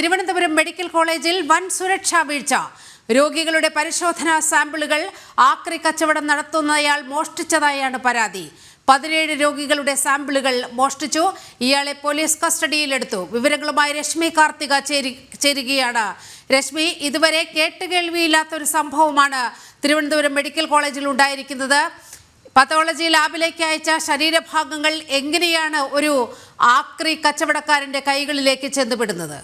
Thiruvananthapuram medical കോളേജിൽ വൻ സുരക്ഷാ വീഴ്ച. രോഗികളുടെ പരിശോധനാ സാമ്പിളുകൾ ആക്രി കച്ചവടം നടത്തുന്നയാൾ മോഷ്ടിച്ചതായാണ് പരാതി. പതിനേഴ് രോഗികളുടെ സാമ്പിളുകൾ മോഷ്ടിച്ചു. ഇയാളെ പോലീസ് കസ്റ്റഡിയിലെടുത്തു. വിവരങ്ങളുമായി രശ്മി കാർത്തിക ചേരി ചേരുകയാണ്. രശ്മി ഇതുവരെ കേട്ടുകേൾവിയില്ലാത്ത ഒരു സംഭവമാണ് തിരുവനന്തപുരം മെഡിക്കൽ കോളേജിൽ ഉണ്ടായിരിക്കുന്നത്. പത്തോളജി ലാബിലേക്ക് അയച്ച ശരീരഭാഗങ്ങൾ എങ്ങനെയാണ് ഒരു ആക്രി കച്ചവടക്കാരന്റെ കൈകളിലേക്ക് ചെന്നുപെടുന്നത്?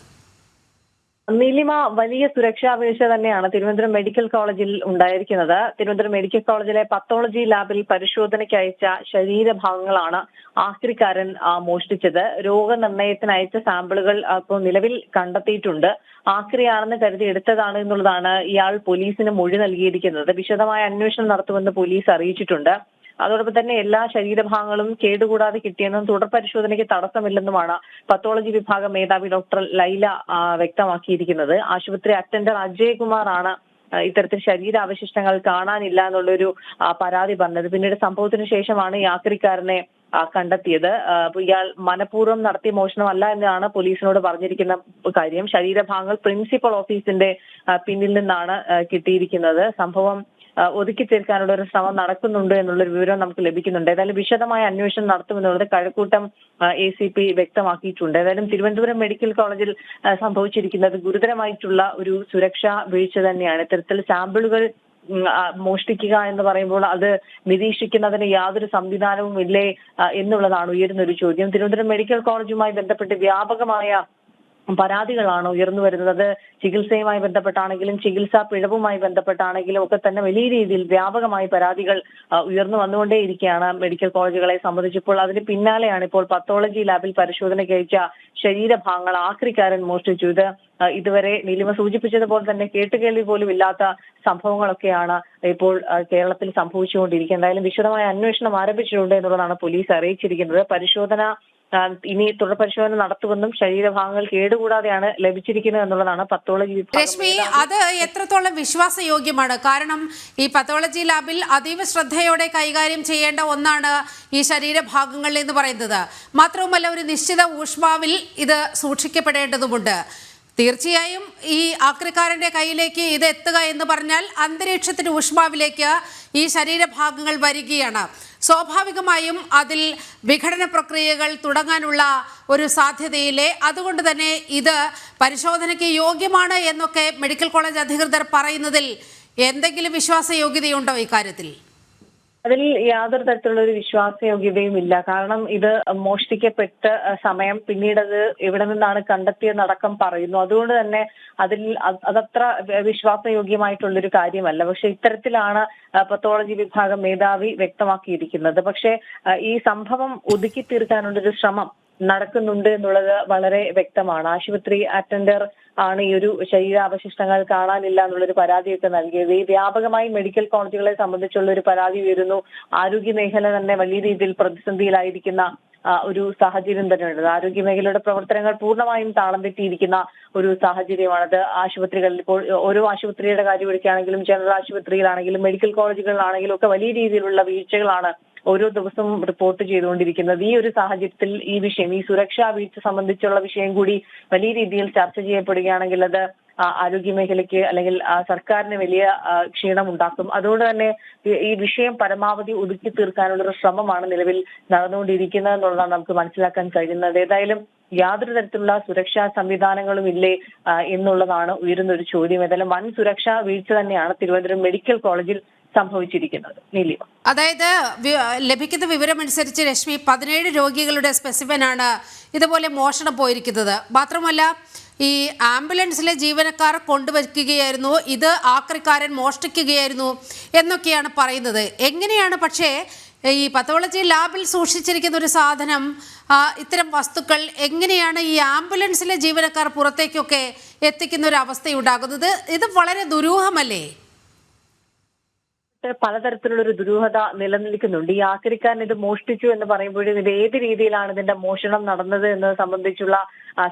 നീലിമ വലിയ സുരക്ഷാ വീഴ്ച തന്നെയാണ് തിരുവനന്തപുരം മെഡിക്കൽ കോളേജിൽ ഉണ്ടായിരിക്കുന്നത്. തിരുവനന്തപുരം മെഡിക്കൽ കോളേജിലെ പത്തോളജി ലാബിൽ പരിശോധനയ്ക്ക് അയച്ച ശരീരഭാഗങ്ങളാണ് ആക്രിക്കാരൻ മോഷ്ടിച്ചത്. രോഗനിർണയത്തിന് അയച്ച സാമ്പിളുകൾ ഇപ്പോൾ നിലവിൽ കണ്ടെത്തിയിട്ടുണ്ട്. ആക്രിയാണെന്ന് കരുതി എടുത്തതാണ് എന്നുള്ളതാണ് ഇയാൾ പോലീസിന് മൊഴി നൽകിയിരിക്കുന്നത്. വിശദമായ അന്വേഷണം നടത്തുമെന്ന് പോലീസ് അറിയിച്ചിട്ടുണ്ട്. അതോടൊപ്പം തന്നെ എല്ലാ ശരീരഭാഗങ്ങളും കേടുകൂടാതെ കിട്ടിയെന്നും തുടർ പരിശോധനയ്ക്ക് തടസ്സമില്ലെന്നുമാണ് പത്തോളജി വിഭാഗം മേധാവി ഡോക്ടർ ലൈല വ്യക്തമാക്കിയിരിക്കുന്നത്. ആശുപത്രി അറ്റൻഡർ അജയ് കുമാർ ആണ് ഇത്തരത്തിൽ ശരീരാവശിഷ്ടങ്ങൾ കാണാനില്ല എന്നുള്ളൊരു പരാതി പറഞ്ഞത്. പിന്നീട് സംഭവത്തിന് ശേഷമാണ് യാത്രിക്കാരനെ കണ്ടെത്തിയത്. ഇയാൾ മനഃപൂർവം നടത്തിയ മോഷണമല്ല എന്നാണ് പോലീസിനോട് പറഞ്ഞിരിക്കുന്ന കാര്യം. ശരീരഭാഗങ്ങൾ പ്രിൻസിപ്പൽ ഓഫീസിന്റെ പിന്നിൽ നിന്നാണ് കിട്ടിയിരിക്കുന്നത്. സംഭവം ഒതുക്കി തീർക്കാനുള്ള ഒരു ശ്രമം നടക്കുന്നുണ്ട് എന്നുള്ളൊരു വിവരം നമുക്ക് ലഭിക്കുന്നുണ്ട്. ഏതായാലും വിശദമായ അന്വേഷണം നടത്തുമെന്നുള്ളത് കഴക്കൂട്ടം എ സി പി വ്യക്തമാക്കിയിട്ടുണ്ട്. ഏതായാലും തിരുവനന്തപുരം മെഡിക്കൽ കോളേജിൽ സംഭവിച്ചിരിക്കുന്നത് ഗുരുതരമായിട്ടുള്ള ഒരു സുരക്ഷാ വീഴ്ച തന്നെയാണ്. ഇത്തരത്തിൽ സാമ്പിളുകൾ മോഷ്ടിക്കുക എന്ന് പറയുമ്പോൾ അത് നിരീക്ഷിക്കുന്നതിന് യാതൊരു സംവിധാനവും ഇല്ലേ എന്നുള്ളതാണ് ഉയരുന്ന ഒരു ചോദ്യം. തിരുവനന്തപുരം മെഡിക്കൽ കോളേജുമായി ബന്ധപ്പെട്ട് വ്യാപകമായ പരാതികളാണ് ഉയർന്നു വരുന്നത്. ചികിത്സയുമായി ബന്ധപ്പെട്ടാണെങ്കിലും ചികിത്സാ പിഴവുമായി ബന്ധപ്പെട്ടാണെങ്കിലും ഒക്കെ തന്നെ വലിയ രീതിയിൽ വ്യാപകമായി പരാതികൾ ഉയർന്നു വന്നുകൊണ്ടേയിരിക്കുകയാണ് മെഡിക്കൽ കോളേജുകളെ സംബന്ധിച്ചപ്പോൾ അതിന് പിന്നാലെയാണ് ഇപ്പോൾ പത്തോളജി ലാബിൽ പരിശോധനയ്ക്ക് അയച്ച ശരീരഭാഗങ്ങൾ ആക്രിക്കാരൻ മോഷ്ടിച്ചു. ഇത് ഇതുവരെ നീലിമ സൂചിപ്പിച്ചതുപോലെ തന്നെ കേട്ടുകേൾവി പോലും ഇല്ലാത്ത സംഭവങ്ങളൊക്കെയാണ് ഇപ്പോൾ കേരളത്തിൽ സംഭവിച്ചുകൊണ്ടിരിക്കുന്നത്. എന്തായാലും വിശദമായ അന്വേഷണം ആരംഭിച്ചിട്ടുണ്ട് എന്നുള്ളതാണ് പോലീസ് അറിയിച്ചിരിക്കുന്നത്. പരിശോധന ഇനി തുടർ പരിശോധന നടത്തുമെന്നും ശരീരഭാഗങ്ങൾ കേടുകൂടാതെയാണ് ലഭിച്ചിരിക്കുന്നത് എന്നുള്ളതാണ് പത്തോളജി രശ്മി അത് എത്രത്തോളം വിശ്വാസയോഗ്യമാണ്? കാരണം ഈ പത്തോളജി ലാബിൽ അതീവ ശ്രദ്ധയോടെ കൈകാര്യം ചെയ്യേണ്ട ഒന്നാണ് ഈ ശരീരഭാഗങ്ങൾ എന്ന് പറയുന്നത്. മാത്രവുമല്ല ഒരു നിശ്ചിത ഊഷ്മാവിൽ ഇത് സൂക്ഷിക്കപ്പെടേണ്ടതുമുണ്ട്. തീർച്ചയായും ഈ ആക്രിക്കാരന്റെ കയ്യിലേക്ക് ഇത് എത്തുക എന്ന് പറഞ്ഞാൽ അന്തരീക്ഷത്തിന്റെ ഊഷ്മാവിലേക്ക് ഈ ശരീരഭാഗങ്ങൾ വരികയാണ്. സ്വാഭാവികമായും അതിൽ വിഘടന പ്രക്രിയകൾ തുടങ്ങാനുള്ള ഒരു സാധ്യതയില്ലേ? അതുകൊണ്ട് തന്നെ ഇത് പരിശോധനയ്ക്ക് യോഗ്യമാണ് എന്നൊക്കെ മെഡിക്കൽ കോളേജ് അധികൃതർ പറയുന്നതിൽ എന്തെങ്കിലും വിശ്വാസയോഗ്യതയുണ്ടോ ഇക്കാര്യത്തിൽ അതിൽ യാതൊരു തരത്തിലുള്ള ഒരു വിശ്വാസയോഗ്യതയും ഇല്ല കാരണം ഇത് മോഷ്ടിക്കപ്പെട്ട സമയം പിന്നീട് അത് എവിടെ നിന്നാണ് കണ്ടെത്തിയെന്നടക്കം പറയുന്നു. അതുകൊണ്ട് തന്നെ അതിൽ അതത്ര വിശ്വാസയോഗ്യമായിട്ടുള്ളൊരു കാര്യമല്ല. പക്ഷെ ഇത്തരത്തിലാണ് പത്തോളജി വിഭാഗം മേധാവി വ്യക്തമാക്കിയിരിക്കുന്നത്. പക്ഷെ ഈ സംഭവം ഒതുക്കി തീർക്കാനുള്ളൊരു ശ്രമം നടക്കുന്നുണ്ട് എന്നുള്ളത് വളരെ വ്യക്തമാണ്. ആശുപത്രി അറ്റൻഡർ ആണ് ഈ ഒരു ശരീരാവശിഷ്ടങ്ങൾ കാണാനില്ല എന്നുള്ളൊരു പരാതിയൊക്കെ നൽകിയത്. ഈ വ്യാപകമായി മെഡിക്കൽ കോളേജുകളെ സംബന്ധിച്ചുള്ള ഒരു പരാതി ഉയരുന്നു. ആരോഗ്യ മേഖല തന്നെ വലിയ രീതിയിൽ പ്രതിസന്ധിയിലായിരിക്കുന്ന ഒരു സാഹചര്യം തന്നെയുണ്ട്. ആരോഗ്യ മേഖലയുടെ പ്രവർത്തനങ്ങൾ പൂർണമായും താളം തെറ്റിയിരിക്കുന്ന ഒരു സാഹചര്യമാണത്. ആശുപത്രികളിൽ ഇപ്പോൾ ഓരോ ആശുപത്രിയുടെ കാര്യം എടുക്കുകയാണെങ്കിലും ജനറൽ ആശുപത്രിയിലാണെങ്കിലും മെഡിക്കൽ കോളേജുകളിലാണെങ്കിലും ഒക്കെ വലിയ രീതിയിലുള്ള വീഴ്ചകളാണ് ഓരോ ദിവസവും റിപ്പോർട്ട് ചെയ്തുകൊണ്ടിരിക്കുന്നത്. ഈ ഒരു സാഹചര്യത്തിൽ ഈ വിഷയം ഈ സുരക്ഷാ വീഴ്ച സംബന്ധിച്ചുള്ള വിഷയം കൂടി വലിയ രീതിയിൽ ചർച്ച ചെയ്യപ്പെടുകയാണെങ്കിൽ അത് ആരോഗ്യ മേഖലയ്ക്ക് അല്ലെങ്കിൽ സർക്കാരിന് വലിയ ക്ഷീണം ഉണ്ടാക്കും അതുകൊണ്ട് തന്നെ ഈ വിഷയം പരമാവധി ഒതുക്കി തീർക്കാനുള്ള ഒരു ശ്രമമാണ് നിലവിൽ നടന്നുകൊണ്ടിരിക്കുന്നത് എന്നുള്ളതാണ് നമുക്ക് മനസ്സിലാക്കാൻ കഴിയുന്നത്. ഏതായാലും യാതൊരു തരത്തിലുള്ള സുരക്ഷാ സംവിധാനങ്ങളും ഇല്ലേ എന്നുള്ളതാണ് ഉയരുന്ന ഒരു ചോദ്യം. ഏതായാലും വൻ സുരക്ഷാ വീഴ്ച തന്നെയാണ് തിരുവനന്തപുരം മെഡിക്കൽ കോളേജിൽ സംഭവിച്ചിരിക്കുന്നത് നീലിമ അതായത് ലഭിക്കുന്ന വിവരമനുസരിച്ച് രശ്മി പതിനേഴ് രോഗികളുടെ സ്പെസിഫിനാണ് ഇതുപോലെ മോഷണം പോയിരിക്കുന്നത്. മാത്രമല്ല ഈ ആംബുലൻസിലെ ജീവനക്കാർ കൊണ്ടുവയ്ക്കുകയായിരുന്നു. ഇത് ആക്രിക്കാരൻ മോഷ്ടിക്കുകയായിരുന്നു എന്നൊക്കെയാണ് പറയുന്നത്. എങ്ങനെയാണ് പക്ഷേ ഈ പത്തോളജി ലാബിൽ സൂക്ഷിച്ചിരിക്കുന്ന ഒരു സാധനം ഇത്തരം വസ്തുക്കൾ എങ്ങനെയാണ് ഈ ആംബുലൻസിലെ ജീവനക്കാർ പുറത്തേക്കൊക്കെ എത്തിക്കുന്ന ഒരു അവസ്ഥയുണ്ടാകുന്നത്? ഇത് വളരെ ദുരൂഹമല്ലേ? പലതരത്തിലുള്ള ഒരു ദുരൂഹത നിലനിൽക്കുന്നുണ്ട്. ഈ ആക്രിക്കാൻ ഇത് മോഷ്ടിച്ചു എന്ന് പറയുമ്പോഴും ഇത് ഏത് രീതിയിലാണ് ഇതിന്റെ മോഷണം നടന്നത് എന്നത് സംബന്ധിച്ചുള്ള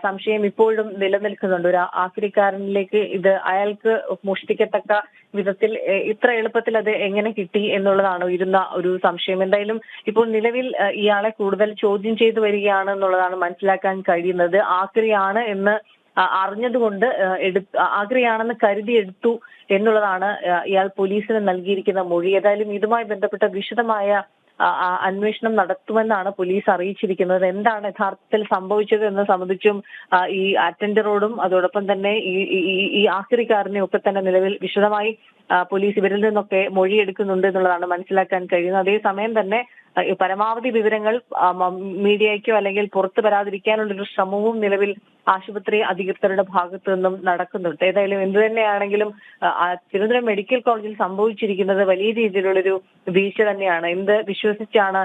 സംശയം ഇപ്പോഴും നിലനിൽക്കുന്നുണ്ട്. ഒരു ആക്രിക്കാരനിലേക്ക് ഇത് അയാൾക്ക് മോഷ്ടിക്കത്തക്ക വിധത്തിൽ ഇത്ര എളുപ്പത്തിൽ അത് എങ്ങനെ കിട്ടി എന്നുള്ളതാണ് ഇരുന്ന ഒരു സംശയം. എന്തായാലും ഇപ്പോൾ നിലവിൽ ഇയാളെ കൂടുതൽ ചോദ്യം ചെയ്തു വരികയാണ് എന്നുള്ളതാണ് മനസ്സിലാക്കാൻ കഴിയുന്നത്. ആക്രിയാണ് എന്ന് അറിഞ്ഞതുകൊണ്ട് എടുത്തു എടു ആഗ്രയാണെന്ന് കരുതി എടുത്തു എന്നുള്ളതാണ് ഇയാൾ പോലീസിന് നൽകിയിരിക്കുന്ന മൊഴി. ഏതായാലും ഇതുമായി ബന്ധപ്പെട്ട വിശദമായ അന്വേഷണം നടത്തുമെന്നാണ് പോലീസ് അറിയിച്ചിരിക്കുന്നത്. എന്താണ് യഥാർത്ഥത്തിൽ സംഭവിച്ചത് എന്ന് സംബന്ധിച്ചും ഈ അറ്റൻഡറോടും അതോടൊപ്പം തന്നെ ഈ ഈ- ആക്രിക്കാരനെയും ഒക്കെ തന്നെ നിലവിൽ വിശദമായി പോലീസ് ഇവരിൽ നിന്നൊക്കെ മൊഴിയെടുക്കുന്നുണ്ട് എന്നുള്ളതാണ് മനസ്സിലാക്കാൻ കഴിയുന്നത്. അതേസമയം തന്നെ പരമാവധി വിവരങ്ങൾ മീഡിയയ്ക്കോ അല്ലെങ്കിൽ പുറത്തു വരാതിരിക്കാനുള്ള ഒരു ശ്രമവും നിലവിൽ ആശുപത്രി അധികൃതരുടെ ഭാഗത്തു നിന്നും നടക്കുന്നുണ്ട്. ഏതായാലും എന്തു തന്നെയാണെങ്കിലും തിരുവനന്തപുരം മെഡിക്കൽ കോളേജിൽ സംഭവിച്ചിരിക്കുന്നത് വലിയ രീതിയിലുള്ളൊരു വീഴ്ച തന്നെയാണ്. എന്ത് വിശ്വസിച്ചാണ്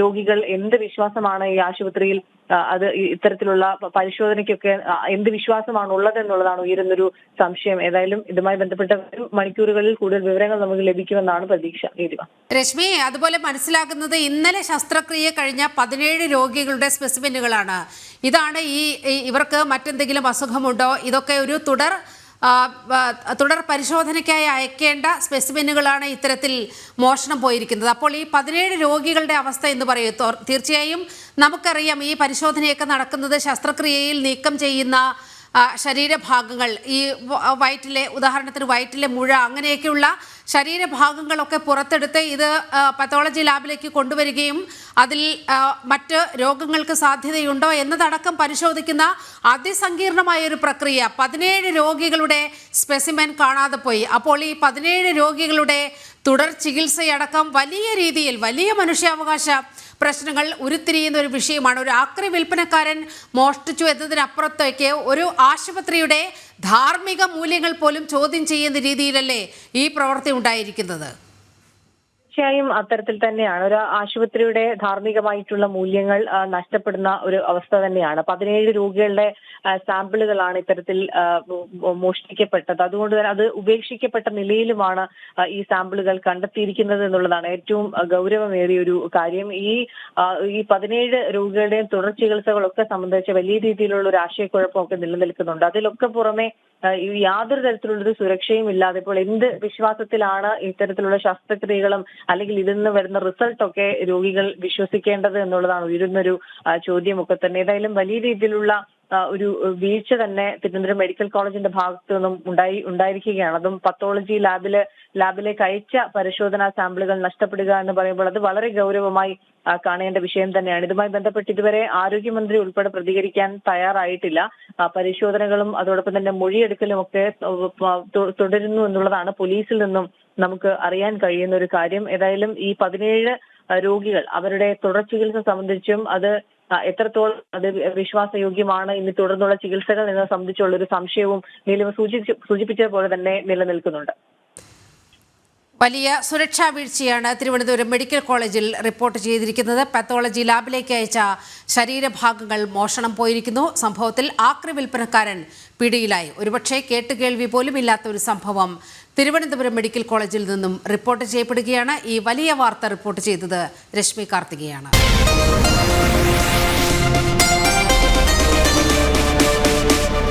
രോഗികൾ എന്ത് വിശ്വാസമാണ് ഈ ആശുപത്രിയിൽ അത് ഇത്തരത്തിലുള്ള പരിശോധനയ്ക്കൊക്കെ എന്ത് വിശ്വാസമാണ് ഉള്ളത് എന്നുള്ളതാണ് ഉയരുന്നൊരു സംശയം. ഏതായാലും ഇതുമായി ബന്ധപ്പെട്ട മണിക്കൂറുകളിൽ കൂടുതൽ വിവരങ്ങൾ നമുക്ക് ലഭിക്കുമെന്നാണ് പ്രതീക്ഷ. രശ്മി അതുപോലെ മനസ്സിലാക്കുന്നത് ഇന്നലെ ശസ്ത്രക്രിയ കഴിഞ്ഞ പതിനേഴ് രോഗികളുടെ സ്പെസിമെനുകളാണ്. ഇതാണ് ഈ ഇവർക്ക് മറ്റെന്തെങ്കിലും അസുഖമുണ്ടോ? ഇതൊക്കെ ഒരു തുടർ തുടർ പരിശോധനയ്ക്കായി അയക്കേണ്ട സ്പെസിമെനുകളാണ് ഇത്തരത്തിൽ മോഷണം പോയിരിക്കുന്നത്. അപ്പോൾ ഈ പതിനേഴ് രോഗികളുടെ അവസ്ഥ എന്ന് പറയും. തീർച്ചയായും നമുക്കറിയാം ഈ പരിശോധനയൊക്കെ നടക്കുന്നത് ശസ്ത്രക്രിയയിൽ നീക്കം ചെയ്യുന്ന ശരീരഭാഗങ്ങൾ ഈ വയറ്റിലെ ഉദാഹരണത്തിന് വയറ്റിലെ മുഴ അങ്ങനെയൊക്കെയുള്ള ശരീരഭാഗങ്ങളൊക്കെ പുറത്തെടുത്ത് ഇത് പത്തോളജി ലാബിലേക്ക് കൊണ്ടുവരികയും അതിൽ മറ്റ് രോഗങ്ങൾക്ക് സാധ്യതയുണ്ടോ എന്നതടക്കം പരിശോധിക്കുന്ന അതിസങ്കീർണമായ ഒരു പ്രക്രിയ. പതിനേഴ് രോഗികളുടെ സ്പെസിമെൻ കാണാതെ പോയി. അപ്പോൾ ഈ പതിനേഴ് രോഗികളുടെ തുടർ ചികിത്സയടക്കം വലിയ രീതിയിൽ വലിയ മനുഷ്യാവകാശ പ്രശ്നങ്ങൾ ഉരുത്തിരിയുന്ന ഒരു വിഷയമാണ്. ഒരു ആക്രി വിൽപ്പനക്കാരൻ മോഷ്ടിച്ചു എന്നതിനപ്പുറത്തേക്ക് ഒരു ആശുപത്രിയുടെ ധാർമ്മിക മൂല്യങ്ങൾ പോലും ചോദ്യം ചെയ്യുന്ന രീതിയിലല്ലേ ഈ പ്രവൃത്തി ഉണ്ടായിരിക്കുന്നത്? തീർച്ചയായും അത്തരത്തിൽ തന്നെയാണ്. ഒരു ആശുപത്രിയുടെ ധാർമ്മികമായിട്ടുള്ള മൂല്യങ്ങൾ നഷ്ടപ്പെടുന്ന ഒരു അവസ്ഥ തന്നെയാണ്. പതിനേഴ് രോഗികളുടെ സാമ്പിളുകളാണ് ഇത്തരത്തിൽ മോഷ്ടിക്കപ്പെട്ടത്. അതുകൊണ്ട് തന്നെ അത് ഉപേക്ഷിക്കപ്പെട്ട നിലയിലുമാണ് ഈ സാമ്പിളുകൾ കണ്ടെത്തിയിരിക്കുന്നത് എന്നുള്ളതാണ് ഏറ്റവും ഗൗരവമേറിയ ഒരു കാര്യം. ഈ ഈ പതിനേഴ് രോഗികളുടെയും തുടർ ചികിത്സകളൊക്കെ സംബന്ധിച്ച് വലിയ രീതിയിലുള്ള ഒരു ആശയക്കുഴപ്പമൊക്കെ നിലനിൽക്കുന്നുണ്ട്. അതിലൊക്കെ പുറമെ യാതൊരു തരത്തിലുള്ള ഒരു സുരക്ഷയും ഇല്ലാതെ ഇപ്പോൾ എന്ത് വിശ്വാസത്തിലാണ് ഇത്തരത്തിലുള്ള ശസ്ത്രക്രിയകളും അല്ലെങ്കിൽ ഇതിൽ നിന്ന് വരുന്ന റിസൾട്ട് ഒക്കെ രോഗികൾ വിശ്വസിക്കേണ്ടത് എന്നുള്ളതാണ്. ഉയരുന്നൊരു ചോദ്യമൊക്കെ തന്നെ. ഏതായാലും വലിയ രീതിയിലുള്ള ഒരു വീഴ്ച തന്നെ തിരുവനന്തപുരം മെഡിക്കൽ കോളേജിന്റെ ഭാഗത്തു നിന്നും ഉണ്ടായി ഉണ്ടായിരിക്കുകയാണ്. അതും പത്തോളജി ലാബിൽ ലാബിലേക്ക് അയച്ച പരിശോധനാ സാമ്പിളുകൾ നഷ്ടപ്പെടുക എന്ന് പറയുമ്പോൾ അത് വളരെ ഗൗരവമായി കാണേണ്ട വിഷയം തന്നെയാണ്. ഇതുമായി ബന്ധപ്പെട്ട് ഇതുവരെ ആരോഗ്യമന്ത്രി ഉൾപ്പെടെ പ്രതികരിക്കാൻ തയ്യാറായിട്ടില്ല. പരിശോധനകളും അതോടൊപ്പം തന്നെ മൊഴിയെടുക്കലും ഒക്കെ തുടരുന്നു എന്നുള്ളതാണ് പോലീസിൽ നിന്നും നമുക്ക് അറിയാൻ കഴിയുന്ന ഒരു കാര്യം. ഏതായാലും ഈ പതിനേഴ് രോഗികൾ അവരുടെ തുടർ ചികിത്സ സംബന്ധിച്ചും അത് എത്രത്തോളം അത് വിശ്വാസയോഗ്യമാണ് ഇനി തുടർന്നുള്ള ചികിത്സകൾ എന്നത് സംബന്ധിച്ചുള്ള ഒരു സംശയവും നീലിമ സൂചിപ്പിച്ചത് പോലെ തന്നെ നിലനിൽക്കുന്നുണ്ട്. വലിയ സുരക്ഷാ വീഴ്ചയാണ് തിരുവനന്തപുരം മെഡിക്കൽ കോളേജിൽ റിപ്പോർട്ട് ചെയ്തിരിക്കുന്നത്. പാത്തോളജി ലാബിലേക്ക് അയച്ച ശരീരഭാഗങ്ങൾ മോഷണം പോയിരിക്കുന്നു. സംഭവത്തിൽ ആക്രി വിൽപ്പനക്കാരൻ പിടിയിലായി. ഒരുപക്ഷെ കേട്ടുകേൾവി പോലും ഇല്ലാത്ത ഒരു സംഭവം തിരുവനന്തപുരം മെഡിക്കൽ കോളേജിൽ നിന്നും റിപ്പോർട്ട് ചെയ്യപ്പെടുകയാണ്. ഈ വലിയ വാർത്ത റിപ്പോർട്ട് ചെയ്തത് രശ്മി കാർത്തികയാണ്.